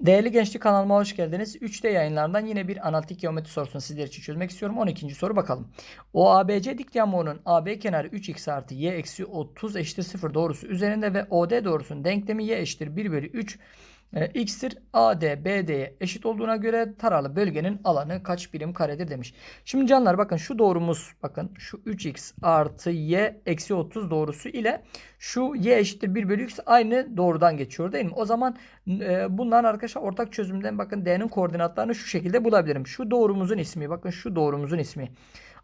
Değerli gençlik kanalıma hoş geldiniz. 3D yayınlarından yine bir analitik geometri sorusunu sizler için çözmek istiyorum. 12. soru bakalım. O ABC dik diamonun AB kenarı 3x artı y eksi 30 eşittir 0 doğrusu üzerinde ve OD doğrusunun denklemi y eşittir 1 bölü 3 e, x'tir AD BD'ye eşit olduğuna göre taralı bölgenin alanı kaç birim karedir demiş. Şimdi canlar bakın şu doğrumuz bakın şu 3x artı y eksi 30 doğrusu ile şu y eşittir 1 bölü x aynı doğrudan geçiyor değil mi? O zaman e, bunların arkadaşlar ortak çözümden bakın d'nin koordinatlarını şu şekilde bulabilirim. Şu doğrumuzun ismi bakın şu doğrumuzun ismi.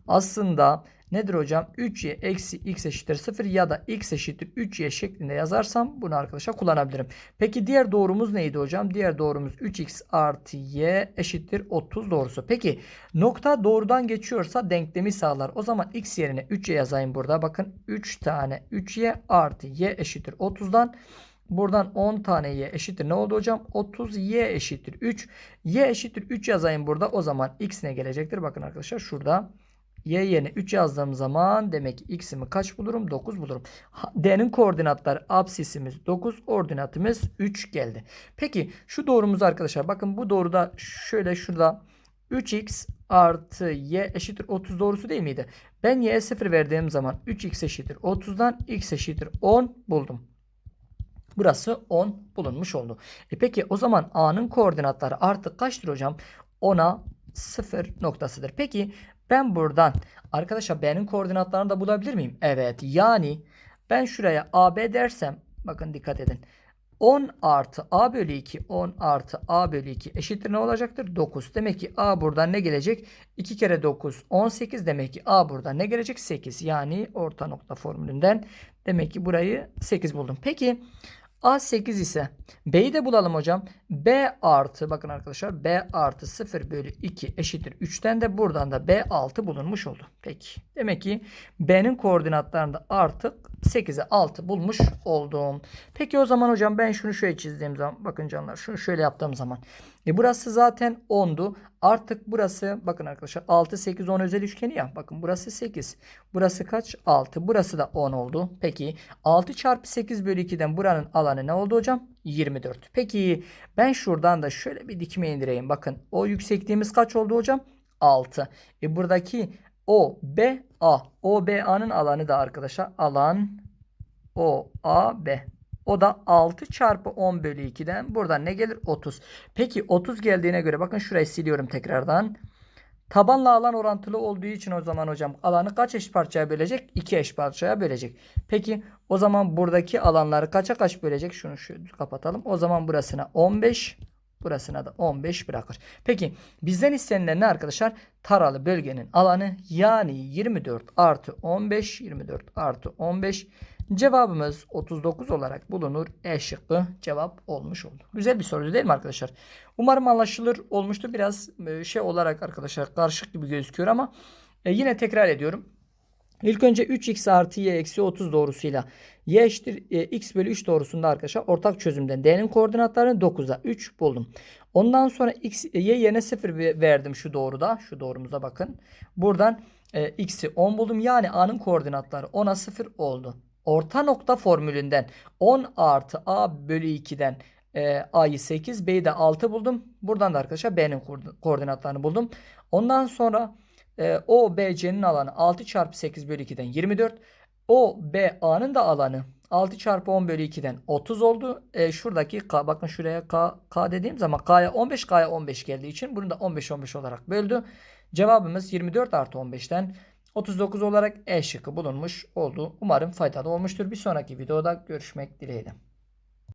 Aslında nedir hocam? 3y eksi x eşittir 0 ya da x eşittir 3y şeklinde yazarsam bunu arkadaşlar kullanabilirim. Peki diğer doğrumuz neydi hocam? Diğer doğrumuz 3x artı y eşittir 30 doğrusu. Peki nokta doğrudan geçiyorsa denklemi sağlar. O zaman x yerine 3y yazayım burada. Bakın 3 tane 3y artı y eşittir 30'dan Buradan 10 tane y eşittir. Ne oldu hocam? 30 y eşittir 3. y eşittir 3 yazayım burada. O zaman x ne gelecektir? Bakın arkadaşlar şurada y yerine 3 yazdığım zaman demek ki x'imi kaç bulurum? 9 bulurum. D'nin koordinatları absisimiz 9, ordinatımız 3 geldi. Peki şu doğrumuz arkadaşlar bakın bu doğruda şöyle şurada 3x artı y eşittir 30 doğrusu değil miydi? Ben y'ye 0 verdiğim zaman 3x eşittir 30'dan x eşittir 10 buldum. Burası 10 bulunmuş oldu. E peki o zaman A'nın koordinatları artık kaçtır hocam? 10'a 0 noktasıdır. Peki ben buradan arkadaşlar B'nin koordinatlarını da bulabilir miyim? Evet. Yani ben şuraya AB dersem bakın dikkat edin. 10 artı A bölü 2 10 artı A bölü 2 eşittir ne olacaktır? 9. Demek ki A buradan ne gelecek? 2 kere 9 18 demek ki A buradan ne gelecek? 8. Yani orta nokta formülünden demek ki burayı 8 buldum. Peki A 8 ise B'yi de bulalım hocam. B artı bakın arkadaşlar B artı 0 bölü 2 eşittir 3'ten de buradan da B 6 bulunmuş oldu. Peki. Demek ki B'nin koordinatlarında artık 8'e 6 bulmuş oldum. Peki o zaman hocam ben şunu şöyle çizdiğim zaman bakın canlar şunu şöyle yaptığım zaman. E burası zaten 10'du. Artık burası bakın arkadaşlar 6 8 10 özel üçgeni ya. Bakın burası 8. Burası kaç? 6. Burası da 10 oldu. Peki 6 çarpı 8 bölü 2'den buranın alanı ne oldu hocam? 24. Peki ben şuradan da şöyle bir dikme indireyim. Bakın o yüksekliğimiz kaç oldu hocam? 6. E buradaki O B A. O B A'nın alanı da arkadaşlar alan O A B. O da 6 çarpı 10 bölü 2'den buradan ne gelir? 30. Peki 30 geldiğine göre bakın şurayı siliyorum tekrardan. Tabanla alan orantılı olduğu için o zaman hocam alanı kaç eş parçaya bölecek? 2 eş parçaya bölecek. Peki o zaman buradaki alanları kaça kaç bölecek? Şunu şöyle kapatalım. O zaman burasına 15, burasına da 15 bırakır. Peki bizden istenilen ne arkadaşlar? Taralı bölgenin alanı yani 24 artı 15, 24 artı 15 Cevabımız 39 olarak bulunur. E şıkkı cevap olmuş oldu. Güzel bir soru değil mi arkadaşlar? Umarım anlaşılır olmuştu. Biraz e, şey olarak arkadaşlar karışık gibi gözüküyor ama e, yine tekrar ediyorum. İlk önce 3x artı y eksi 30 doğrusuyla y eşittir e, x bölü 3 doğrusunda arkadaşlar ortak çözümden d'nin koordinatlarını 9'a 3 buldum. Ondan sonra x, y yerine 0 verdim şu doğruda. Şu doğrumuza bakın. Buradan e, x'i 10 buldum. Yani a'nın koordinatları 10'a 0 oldu orta nokta formülünden 10 artı a bölü 2'den e, a'yı 8 b'yi de 6 buldum. Buradan da arkadaşlar b'nin koordinatlarını buldum. Ondan sonra e, o bc'nin alanı 6 çarpı 8 bölü 2'den 24. O b a'nın da alanı 6 çarpı 10 bölü 2'den 30 oldu. E, şuradaki k bakın şuraya k, k dediğim zaman k'ya 15 k'ya 15 geldiği için bunu da 15 15 olarak böldü. Cevabımız 24 artı 15'ten 39 olarak E şıkkı bulunmuş oldu. Umarım faydalı olmuştur. Bir sonraki videoda görüşmek dileğiyle.